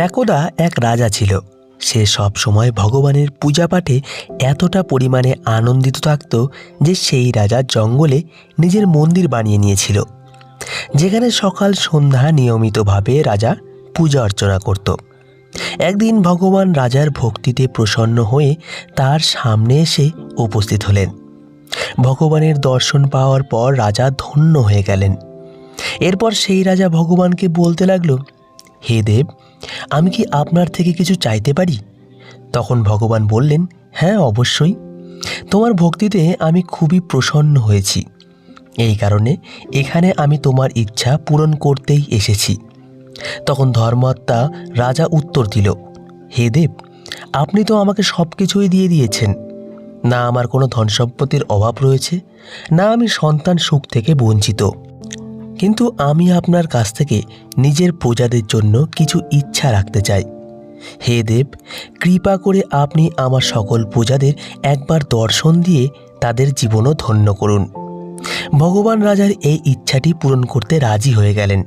একদা এক রাজা ছিল। সে সব সময় ভগবানের পূজা পাঠে এতটা পরিমাণে আনন্দিত থাকত যে সেই রাজা জঙ্গলে নিজের মন্দির বানিয়ে নিয়েছিল। যেখানে সকাল সন্ধ্যা নিয়মিতভাবে রাজা পূজা অর্চনা করত। একদিন ভগবান রাজার ভক্তিতে প্রসন্ন হয়ে তার সামনে এসে উপস্থিত হলেন। ভগবানের দর্শন পাওয়ার পর রাজা ধন্য হয়ে গেলেন। এরপর সেই রাজা ভগবানকে বলতে লাগল, হে দেব আমি কি আপনার থেকে কিছু চাইতে পারি? তখন ভগবান বললেন হ্যাঁ অবশ্যই। তোমার ভক্তিতে আমি খুবই প্রসন্ন হয়েছি। এই কারণে এখানে আমি তোমার ইচ্ছা পূরণ করতেই এসেছি। তখন ধর্মাত্মা রাজা উত্তর দিল, হে দেব, আপনি তো আমাকে সব কিছুই দিয়ে দিয়েছেন। না আমার কোনো ধন সম্পত্তির অভাব রয়েছে, না আমি সন্তান সুখ থেকে বঞ্চিত। কিন্তু আমি আপনার কাছ থেকে নিজের প্রজাদের জন্য কিছু ইচ্ছা রাখতে চাই। হে দেব, কৃপা করে আপনি আমার সকল প্রজাদের একবার দর্শন দিয়ে তাদের জীবনও ধন্য করুন। ভগবান রাজার এই ইচ্ছাটি পূরণ করতে রাজি হয়ে গেলেন।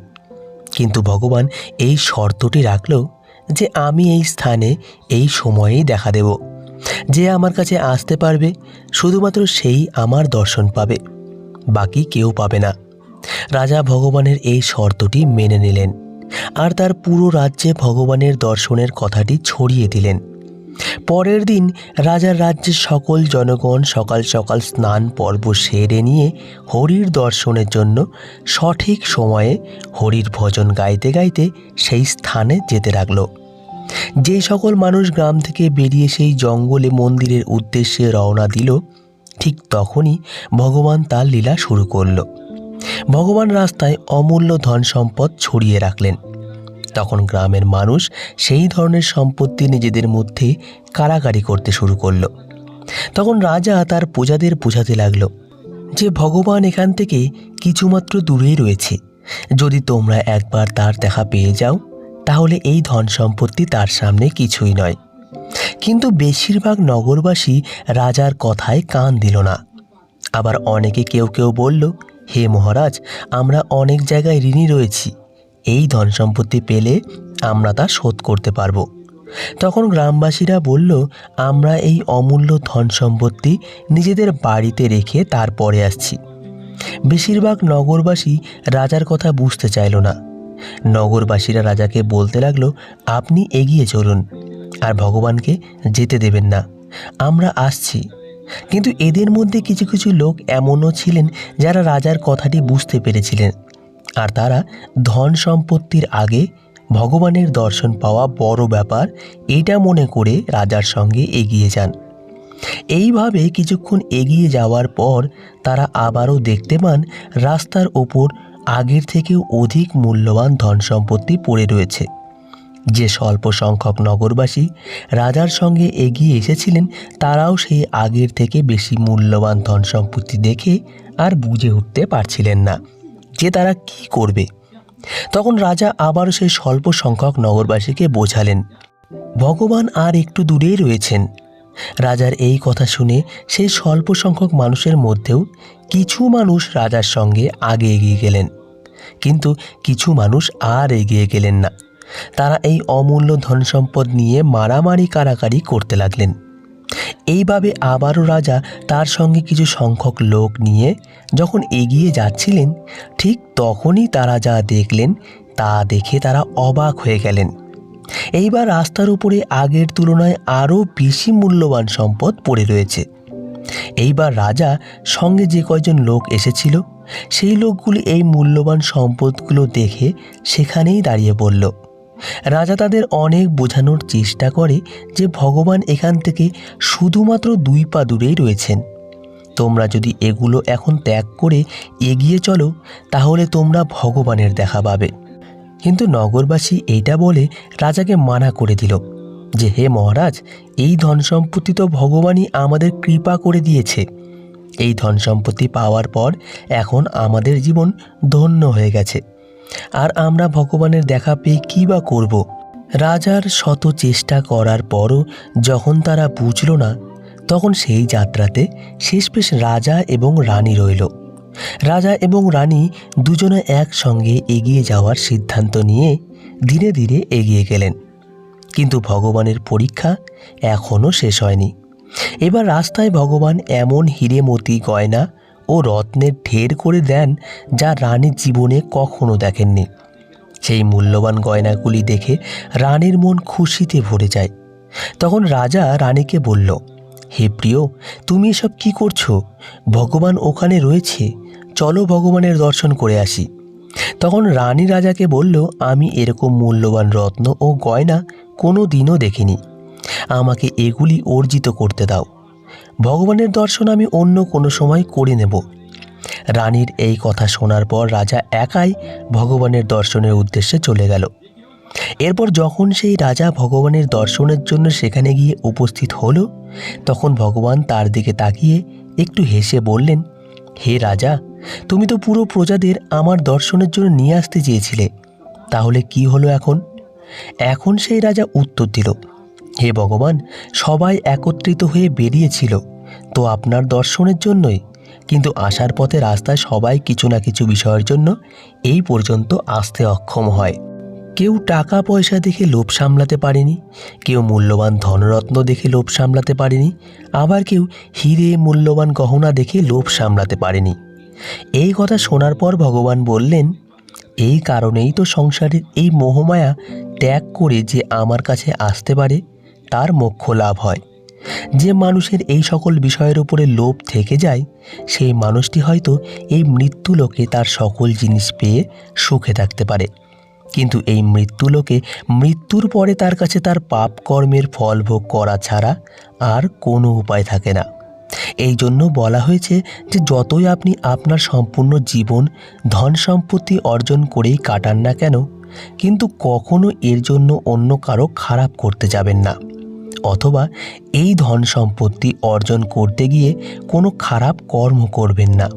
কিন্তু ভগবান এই শর্তটি রাখল যে আমি এই স্থানে এই সময়েই দেখা দেব। যে আমার কাছে আসতে পারবে, শুধুমাত্র সেই আমার দর্শন পাবে, বাকি কেউ পাবে না। রাজা ভগবানের এই শর্তটি মেনে নিলেন। আর তার পুরো রাজ্যে ভগবানের দর্শনের কথাটি ছড়িয়ে দিলেন। পরের দিন রাজার রাজ্যের সকল জনগণ সকাল সকাল স্নান পর্ব সেরে নিয়ে হরির দর্শনের জন্য সঠিক সময়ে হরির ভজন গাইতে গাইতে সেই স্থানে যেতে লাগল। যে সকল মানুষ গ্রাম থেকে বেরিয়ে সেই জঙ্গলে মন্দিরের উদ্দেশ্যে রওনা দিল, ঠিক তখনই ভগবান তার লীলা শুরু করল। ভগবান রাস্তায় অমূল্য ধন সম্পদ ছড়িয়ে রাখলেন। তখন গ্রামের মানুষ সেই ধরনের সম্পত্তি নিজেদের মধ্যে কারাকারি করতে শুরু করল। তখন রাজা তার প্রজাদের বোঝাতে লাগল যে ভগবান এখান থেকে কিছুমাত্র দূরেই রয়েছে। যদি তোমরা একবার তার দেখা পেয়ে যাও, তাহলে এই ধন সম্পত্তি তার সামনে কিছুই নয়। কিন্তু বেশিরভাগ নগরবাসী রাজার কথায় কান দিল না। আবার অনেকে কেউ কেউ বলল হে মহারাজ, আমরা অনেক জায়গায় ঋণী রয়েছি। এই ধন সম্পত্তি পেলে আমরা তা শোধ করতে পারব। তখন গ্রামবাসীরা বলল, আমরা এই অমূল্য ধন সম্পত্তি নিজেদের বাড়িতে রেখে তারপরে আসছি। বেশিরভাগ নগরবাসী রাজার কথা বুঝতে চাইল না। নগরবাসীরা রাজাকে বলতে লাগল, আপনি এগিয়ে চলুন, আর ভগবানকে যেতে দেবেন না। আমরা আসছি। কিন্তু এদের মধ্যে কিছু কিছু লোক এমনও ছিলেন যারা রাজার কথাটি বুঝতে পেরেছিলেন। আর তারা ধন সম্পত্তির আগে ভগবানের দর্শন পাওয়া বড় ব্যাপার, এটা মনে করে রাজার সঙ্গে এগিয়ে যান। এইভাবে কিছুক্ষণ এগিয়ে যাওয়ার পর তারা আবারও দেখতে পান রাস্তার ওপর আগের থেকেও অধিক মূল্যবান ধন সম্পত্তি পড়ে রয়েছে। যে স্বল্প সংখ্যক নগরবাসী রাজার সঙ্গে এগিয়ে এসেছিলেন, তারাও সেই আগের থেকে বেশি মূল্যবান ধন সম্পত্তি দেখে আর বুঝে উঠতে পারছিলেন না যে তারা কি করবে। তখন রাজা আবারও সেই স্বল্প সংখ্যক নগরবাসীকে বোঝালেন, ভগবান আর একটু দূরেই রয়েছেন। রাজার এই কথা শুনে সেই স্বল্প সংখ্যক মানুষের মধ্যেও কিছু মানুষ রাজার সঙ্গে আগে এগিয়ে গেলেন, কিন্তু কিছু মানুষ আর এগিয়ে গেলেন না। তারা এই অমূল্য ধন সম্পদ নিয়ে মারামারি কারাকারি করতে লাগলেন। এইভাবে আবারও রাজা তার সঙ্গে কিছু সংখ্যক লোক নিয়ে যখন এগিয়ে যাচ্ছিলেন, ঠিক তখনই তারা যা দেখলেন তা দেখে তারা অবাক হয়ে গেলেন। এইবার রাস্তার উপরে আগের তুলনায় আরও বেশি মূল্যবান সম্পদ পড়ে রয়েছে। এইবার রাজা সঙ্গে যে কয়জন লোক এসেছিল, সেই লোকগুলি এই মূল্যবান সম্পদগুলো দেখে সেখানেই দাঁড়িয়ে পড়ল। রাজা তাদের অনেক বোঝানোর চেষ্টা করে যে ভগবান এখান থেকে শুধুমাত্র দুই পা দূরেই রয়েছেন। তোমরা যদি এগুলো এখন ত্যাগ করে এগিয়ে চলো, তাহলে তোমরা ভগবানের দেখা পাবে। কিন্তু নগরবাসী এইটা বলে রাজাকে মানা করে দিল যে, হে মহারাজ, এই ধন সম্পত্তি তো ভগবানই আমাদের কৃপা করে দিয়েছে। এই ধন সম্পত্তি পাওয়ার পর এখন আমাদের জীবন ধন্য হয়ে গেছে। আর আমরা ভগবানের দেখা পেয়ে কী বা করব? রাজার শত চেষ্টা করার পরও যখন তারা বুঝল না, তখন সেই যাত্রাতে শেষমেশ রাজা এবং রানী রইল। রাজা এবং রানী দুজনে একসঙ্গে এগিয়ে যাওয়ার সিদ্ধান্ত নিয়ে ধীরে ধীরে এগিয়ে গেলেন। কিন্তু ভগবানের পরীক্ষা এখনও শেষ হয়নি। এবার রাস্তায় ভগবান এমন হিরেমতি গয়না ও রত্নের ঢের করে দেন যা রানীর জীবনে কখনো দেখেননি। সেই মূল্যবান গয়নাগুলি দেখে রানীর মন খুশিতে ভরে যায়। তখন রাজা রানীকে বলল, হে প্রিয়, তুমি এসব কি করছ? ভগবান ওখানে রয়েছে। চলো ভগবানের দর্শন করে আসি। তখন রানী রাজাকে বলল, আমি এরকম মূল্যবান রত্ন ও গয়না কোনো দিনও দেখিনি। আমাকে এগুলি অর্জিত করতে দাও। ভগবানের দর্শন আমি অন্য কোনো সময় করে নেব। রানীর এই কথা শোনার পর রাজা একাই ভগবানের দর্শনের উদ্দেশ্যে চলে গেল। এরপর যখন সেই রাজা ভগবানের দর্শনের জন্য সেখানে গিয়ে উপস্থিত হলো, তখন ভগবান তার দিকে তাকিয়ে একটু হেসে বললেন, হে রাজা, তুমি তো পুরো প্রজাদের আমার দর্শনের জন্য নিয়ে আসতে চেয়েছিলে। তাহলে কি হলো এখন? এখন সেই রাজা উত্তর দিল হে ভগবান, সবাই একত্রিত হয়ে বেরিয়েছিল তো আপনার দর্শনের জন্যই। কিন্তু আসার পথে রাস্তায় সবাই কিছু না কিছু বিষয়ের জন্য এই পর্যন্ত আসতে অক্ষম হয়। কেউ টাকা পয়সা দেখে লোভ সামলাতে পারেনি, কেউ মূল্যবান ধনরত্ন দেখে লোভ সামলাতে পারেনি, আবার কেউ হিরে মূল্যবান গহনা দেখে লোভ সামলাতে পারেনি। এই কথা শোনার পর ভগবান বললেন, এই কারণেই তো সংসারের এই মোহমায়া ত্যাগ করে যে আমার কাছে আসতে পারে তার মোক্ষ লাভ হয় যে মানুষের এই সকল বিষয়ের উপরে লোভ থেকে যায়, সেই মানুষটি হয়তো এই মৃত্যু লোকে তার সকল জিনিস পেয়ে সুখে থাকতে পারে। কিন্তু এই মৃত্যুলোকে মৃত্যুর পরে তার কাছে তার পাপ কর্মের ফল ভোগ করা ছাড়া আর কোনো উপায় থাকে না। এই জন্য বলা হয়েছে যে যতই আপনি আপনার সম্পূর্ণ জীবন, ধন সম্পত্তি অর্জন করেই কাটান না কেন, কিন্তু কখনো এর জন্য অন্য কারও খারাপ করতে যাবেন না। অথবা এই ধন সম্পত্তি অর্জন করতে গিয়ে কোনো খারাপ কর্ম করবেন না।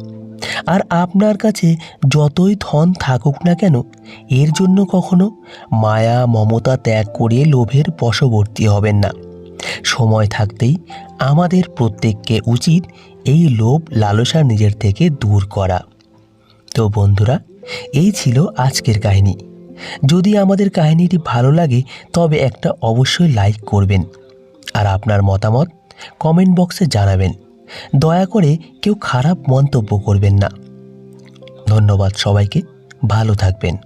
আর আপনার কাছে যতই ধন থাকুক না কেন, এর জন্য কখনো মায়া, মমতা ত্যাগ করে লোভের বশবর্তী হবেন না। সময় থাকতেই আমাদের প্রত্যেককে উচিত এই লোভ লালসা নিজের থেকে দূর করা। তো বন্ধুরা, এই ছিল আজকের কাহিনী। যদি আমাদের কাহিনীটি ভালো লাগে, তবে একটা অবশ্যই লাইক করবেন। আর আপনার মতামত কমেন্ট বক্সে জানাবেন। দয়া করে কেউ খারাপ মন্তব্য করবেন না। ধন্যবাদ সবাইকে। ভালো থাকবেন।